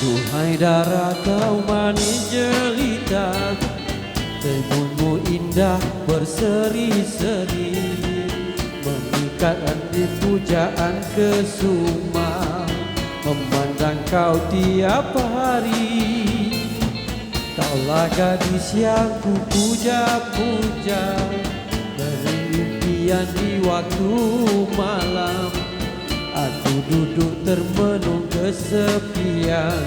Hai darah kau manis jelita. Temunmu indah berseri-seri. Mengikat hati pujaan kesuma. Memandang kau tiap hari. Kaulah gadis yang ku puja-puja Dari impian di waktu malam Aku duduk termenung kesepian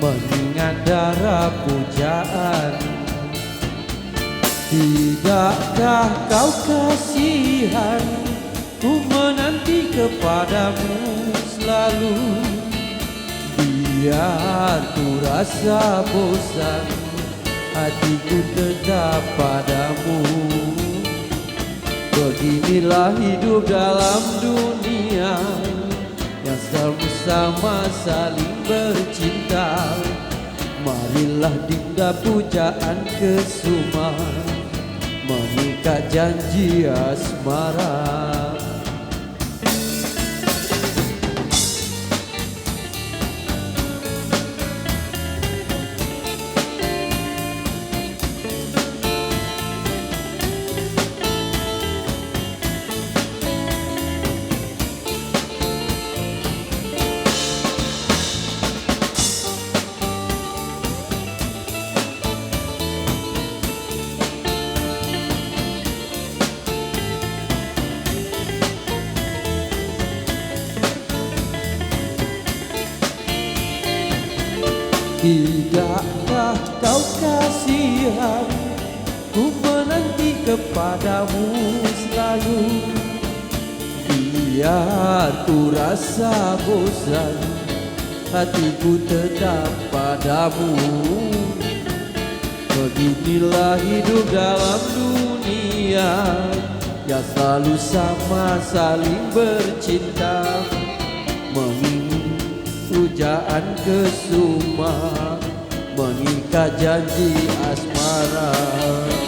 Mengingat darah pujaan. Tidakkah kau kasihan Ku menanti kepadamu selalu? Biar ku rasa bosan Hatiku tetap padamu Beginilah hidup dalam dunia Yang selalu sama saling bercinta. Marilah dinda pujaan kesuma Mengikat janji asmara Tidakkah kau kasihan Ku menanti kepadamu selalu? Biar ku rasa bosan Hatiku tetap padamu. Beginilah hidup dalam dunia Yang selalu sama saling bercinta pujaan ke Sumah Mengikat janji asmara Mengikat janji asmara.